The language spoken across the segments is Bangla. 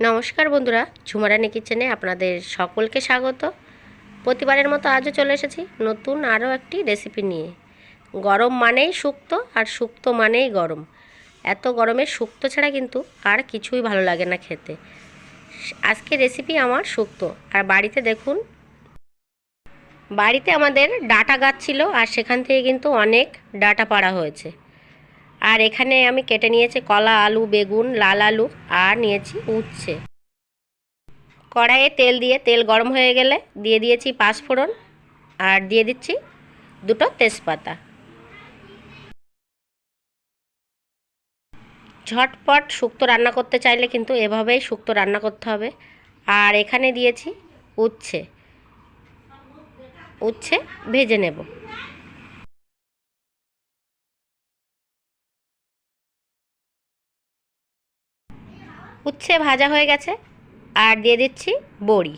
নমস্কার বন্ধুরা, ঝুমারানি কিচেনে আপনাদের সকলকে স্বাগত। প্রতিবারের মতো আজও চলে এসেছি নতুন আরও একটি রেসিপি নিয়ে। গরম মানেই শুক্তো আর শুক্তো মানেই গরম। এত গরমে শুক্তো ছাড়া কিন্তু আর কিছুই ভালো লাগে না খেতে। আজকে রেসিপি আমার শুক্তো আর বাড়িতে দেখুন, বাড়িতে আমাদের ডাটা গাছ ছিল আর সেখান থেকে কিন্তু অনেক ডাটা পাড়া হয়েছে। আর এখানে আমি কেটে নিয়েছি কলা, আলু, বেগুন, লাল আলু আর নিয়েছি উচ্ছে। কড়াইয়ে তেল দিয়ে, তেল গরম হয়ে গেলে দিয়ে দিয়েছি পাঁচফোড়ন আর দিয়ে দিচ্ছি দুটো তেজপাতা। ঝটপট শুক্তো রান্না করতে চাইলে কিন্তু এভাবেই শুক্তো রান্না করতে হবে। আর এখানে দিয়েছি উচ্ছে। উচ্ছে ভেজে নেব। উচ্ছে ভাজা হয়ে গেছে, আর দিয়ে দিচ্ছি বড়ি।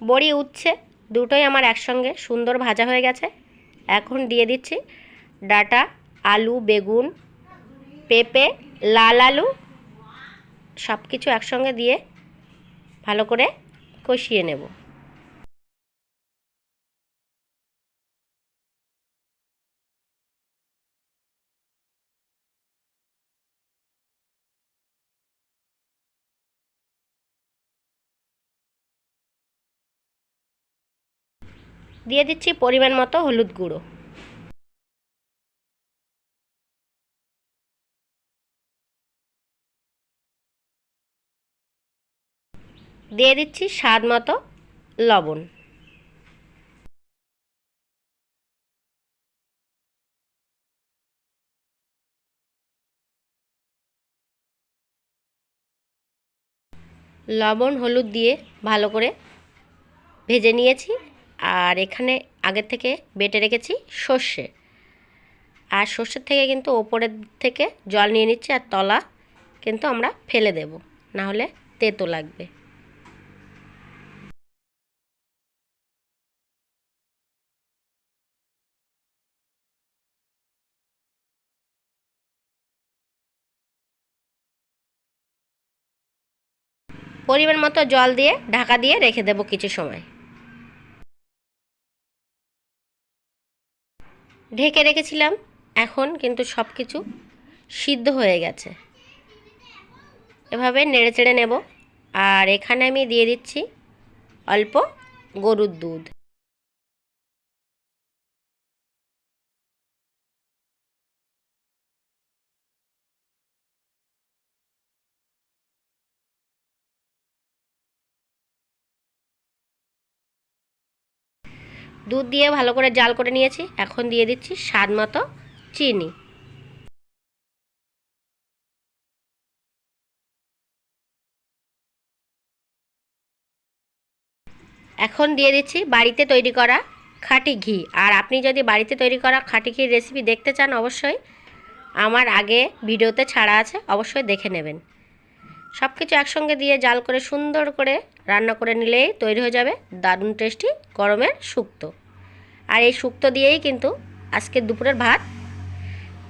বড়ি উচ্ছে দুটোই আমার একসঙ্গে সুন্দর ভাজা হয়ে গেছে। এখন দিয়ে দিচ্ছি ডাটা, আলু, বেগুন, পেঁপে, লাল আলু সব কিছু একসঙ্গে দিয়ে ভালো করে কষিয়ে নেব। দিয়ে দিচ্ছি পরিমাণ মতো হলুদ গুঁড়ো। দিয়ে দিচ্ছি স্বাদ মতো লবণ। লবণ, হলুদ দিয়ে ভালো করে ভেজে নিয়েছি আর এখানে আগের থেকে বেটে রেখেছি সর্ষে। আর সর্ষের থেকে কিন্তু ওপরের থেকে জল নিয়ে নিচ্ছি আর তলা কিন্তু আমরা ফেলে দেব না হলে তেতো লাগবে। পরিমাণ মতো জল দিয়ে, ঢাকা দিয়ে রেখে দেব কিছু সময়। ঢেকে রেখেছিলাম, এখন কিন্তু সব কিছু সিদ্ধ হয়ে গেছে। এভাবে নেড়ে চেড়ে নেব। আর এখানে আমি দিয়ে দিচ্ছি অল্প গরুর দুধ। দুধ দিয়ে ভালো করে জাল করে নিয়েছি। এখন দিয়ে দিচ্ছি স্বাদ মতো চিনি। এখন দিয়ে দিচ্ছি বাড়িতে তৈরি করা খাঁটি ঘি। আর আপনি যদি বাড়িতে তৈরি করা খাঁটি ঘির রেসিপি দেখতে চান অবশ্যই, আমার আগে ভিডিওতে ছাড়া আছে, অবশ্যই দেখে নেবেন। সব কিছু একসঙ্গে দিয়ে জাল করে সুন্দর করে রান্না করে নিলেই তৈরি হয়ে যাবে, দারুণ টেস্টি গরমের শুক্তো আর এই শুক্তো দিয়েই কিন্তু আজকে দুপুরের ভাত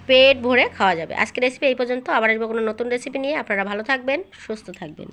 পেট ভরে খাওয়া যাবে। আজকের রেসিপি এই পর্যন্ত। আবার আসব কোনো নতুন রেসিপি নিয়ে। আপনারা ভালো থাকবেন, সুস্থ থাকবেন।